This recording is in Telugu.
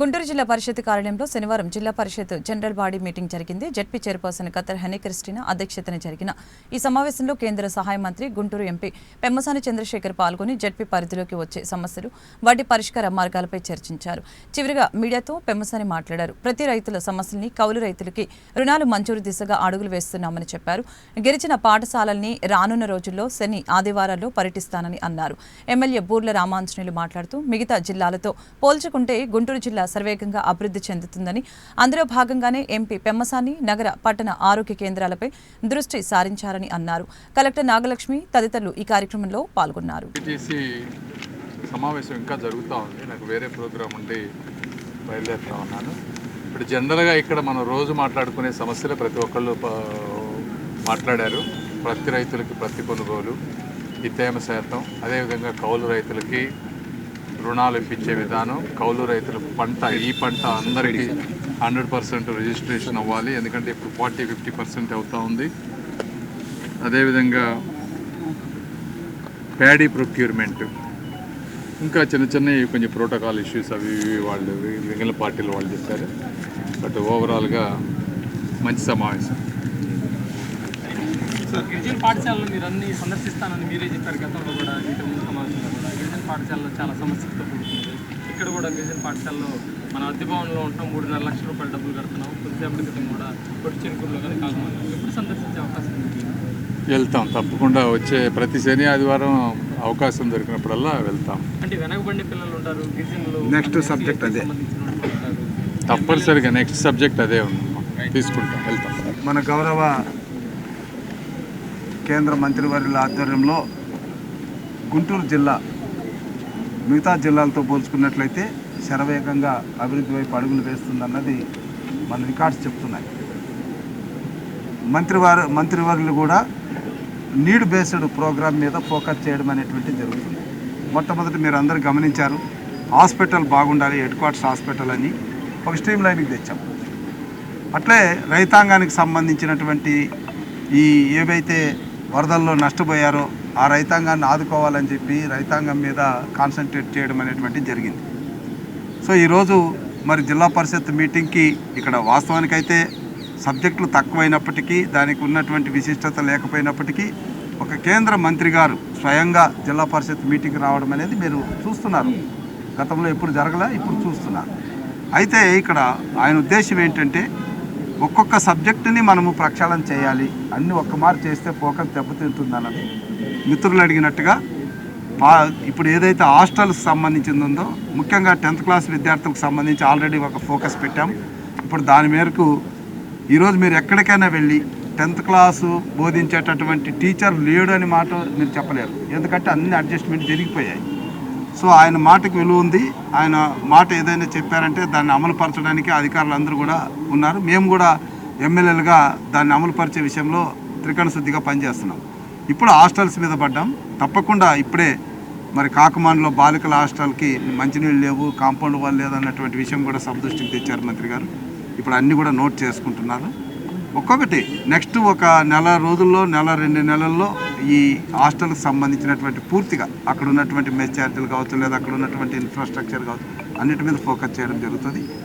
గుంటూరు జిల్లా పరిషత్ కార్యాలయంలో శనివారం జిల్లా పరిషత్ జనరల్ బాడీ మీటింగ్ జరిగింది. ZP chairperson Kathar Honey Christina అధ్యక్షతన జరిగిన ఈ సమావేశంలో కేంద్ర సహాయ మంత్రి గుంటూరు ఎంపీ పెమ్మసాని చంద్రశేఖర్ పాల్గొని జడ్పీ పరిధిలోకి వచ్చే సమస్యలు వాటి పరిష్కార మార్గాలపై చర్చించారు. చివరిగా మీడియాతో పెమ్మసాని మాట్లాడారు. ప్రతి రైతుల సమస్యల్ని కౌలు రైతులకి రుణాలు మంజూరు దిశగా అడుగులు వేస్తున్నామని చెప్పారు. గిరిజన పాఠశాలల్ని రానున్న రోజుల్లో శని ఆదివారాల్లో పర్యటిస్తానని అన్నారు. ఎమ్మెల్యే బూర్ల రామాంజనేయులు మాట్లాడుతూ మిగతా జిల్లాలతో పోల్చుకుంటే గుంటూరు జిల్లా సర్వేగంగా అభివృద్ధి చెందుతుందని. అందులో భాగంగానే ఎంపీ పెమ్మసాని నగర పట్టణ ఆరోగ్య కేంద్రాలపై దృష్టి సారించారని అన్నారు. కలెక్టర్ నాగలక్ష్మి తదితరులు ఈ కార్యక్రమంలో పాల్గొన్నారు. సమావేశం ఇంకా జరుగుతూ ఉంది. నాకు వేరే ప్రోగ్రాం ఉండి బయలుదేరుతా ఉన్నాను. ఇప్పుడు జనరల్గా ఇక్కడ మనం రోజు మాట్లాడుకునే సమస్యలు ప్రతి ఒక్కళ్ళు మాట్లాడారు. ప్రతి రైతులకి ప్రతి కొనుగోలు ఈ శాతం అదేవిధంగా కౌలు రైతులకి రుణాలు ఇప్పించే విధానం కౌలు రైతులు పంట ఈ పంట అందరికీ హండ్రెడ్ పర్సెంట్ రిజిస్ట్రేషన్ అవ్వాలి. ఎందుకంటే ఇప్పుడు ఫార్టీ ఫిఫ్టీ పర్సెంట్ అవుతూ ఉంది. అదేవిధంగా ప్యాడీ ప్రొక్యూర్మెంట్. ఇంకా చిన్న చిన్న కొంచెం ప్రోటోకాల్ ఇష్యూస్ అవి ఇవి వాళ్ళు మిగిలిన పార్టీలు వాళ్ళు చెప్పారు. బట్ ఓవరాల్గా మంచి సమావేశం. సో గిరిజన పాఠశాలలో మీరు అన్ని సందర్శిస్తానని మీరే చెప్పారు గతంలో కూడా ఇంతకు ముందు సమావేశంలో కూడా గిరిజన పాఠశాలలో చాలా సమస్యలతో కూడుకుంది ఇక్కడ కూడా గిరిజన పాఠశాలలో మన అద్దె భవన్లో ఉంటున్నాం మూడున్నర లక్షల రూపాయలు డబ్బులు కడుతున్నాం. కొద్దిసేపటి క్రితం కూడా పొట్టి చెరుకుల్లో కానీ కాకుండా ఎప్పుడు సందర్శించే అవకాశం ఉంది? వెళ్తాం తప్పకుండా వచ్చే ప్రతి శని ఆదివారం అవకాశం దొరికినప్పుడల్లా వెళ్తాం. అంటే వెనకబడిన పిల్లలు ఉంటారు గిరిజనులు Next subject అదే. తప్పనిసరిగా నెక్స్ట్ సబ్జెక్ట్ అదే ఉందమ్మా తీసుకుంటాం వెళ్తాం. మన గౌరవ కేంద్ర మంత్రివర్యుల ఆధ్వర్యంలో గుంటూరు జిల్లా మిగతా జిల్లాలతో పోల్చుకున్నట్లయితే శరవేగంగా అభివృద్ధి వైపు అడుగులు వేస్తుందన్నది మన రికార్డ్స్ చెప్తున్నాయి. మంత్రివారు మంత్రివర్యులు కూడా నీడ్ బేస్డ్ ప్రోగ్రామ్ మీద ఫోకస్ చేయడం అనేటువంటిది జరుగుతుంది. మొట్టమొదటి మీరు అందరూ గమనించారు హాస్పిటల్ బాగుండాలి హెడ్ క్వార్టర్స్ హాస్పిటల్ అని ఒక స్ట్రీమ్ లైన్కి తెచ్చాం. అట్లే రైతాంగానికి సంబంధించినటువంటి ఈ ఏవైతే వరదల్లో నష్టపోయారో ఆ రైతాంగాన్ని ఆదుకోవాలని చెప్పి రైతాంగం మీద కాన్సన్ట్రేట్ చేయడం అనేటువంటిది జరిగింది. సో ఈరోజు మరి జిల్లా పరిషత్ మీటింగ్కి ఇక్కడ వాస్తవానికైతే సబ్జెక్టులు తక్కువైనప్పటికీ దానికి ఉన్నటువంటి విశిష్టత లేకపోయినప్పటికీ ఒక కేంద్ర మంత్రి గారు స్వయంగా జిల్లా పరిషత్ మీటింగ్కి రావడం అనేది మీరు చూస్తున్నారు. గతంలో ఎప్పుడు జరగలే ఇప్పుడు చూస్తున్నారు. అయితే ఇక్కడ ఆయన ఉద్దేశం ఏంటంటే ఒక్కొక్క సబ్జెక్టుని మనము ప్రక్షాళన చేయాలి. అన్ని ఒక్క మారు చేస్తే ఫోకస్ దెబ్బతింటుందన్నది. మిత్రులు అడిగినట్టుగా పా ఇప్పుడు ఏదైతే హాస్టల్కి సంబంధించింది ఉందో ముఖ్యంగా టెన్త్ క్లాస్ విద్యార్థులకు సంబంధించి ఆల్రెడీ ఒక ఫోకస్ పెట్టాం. ఇప్పుడు దాని మేరకు ఈరోజు మీరు ఎక్కడికైనా వెళ్ళి టెన్త్ క్లాసు బోధించేటటువంటి టీచర్ లేడు అని మాట మీరు చెప్పలేరు. ఎందుకంటే అన్ని అడ్జస్ట్మెంట్ జరిగిపోయాయి. సో ఆయన మాటకు విలువ ఉంది. ఆయన మాట ఏదైనా చెప్పారంటే దాన్ని అమలుపరచడానికి అధికారులు అందరూ కూడా ఉన్నారు. మేము కూడా ఎమ్మెల్యేలుగా దాన్ని అమలుపరిచే విషయంలో త్రికరణ శుద్ధిగా పనిచేస్తున్నాం. ఇప్పుడు హాస్టల్స్ మీద పడ్డాం. తప్పకుండా ఇప్పుడే మరి కాకమాన్లో బాలికల హాస్టల్కి మంచినీళ్ళు లేవు కాంపౌండ్ వాళ్ళు లేదన్నటువంటి విషయం కూడా సబ్దృష్టికి తెచ్చారు మంత్రి గారు. ఇప్పుడు అన్నీ కూడా నోట్ చేసుకుంటున్నారు. ఒక్కొక్కటి నెక్స్ట్ ఒక నెల రోజుల్లో నెల రెండు నెలల్లో ఈ హాస్టల్కి సంబంధించినటువంటి పూర్తిగా అక్కడ ఉన్నటువంటి మెస్ కావచ్చు లేదా అక్కడ ఉన్నటువంటి ఇన్ఫ్రాస్ట్రక్చర్ కావచ్చు అన్నిటి మీద ఫోకస్ చేయడం జరుగుతుంది.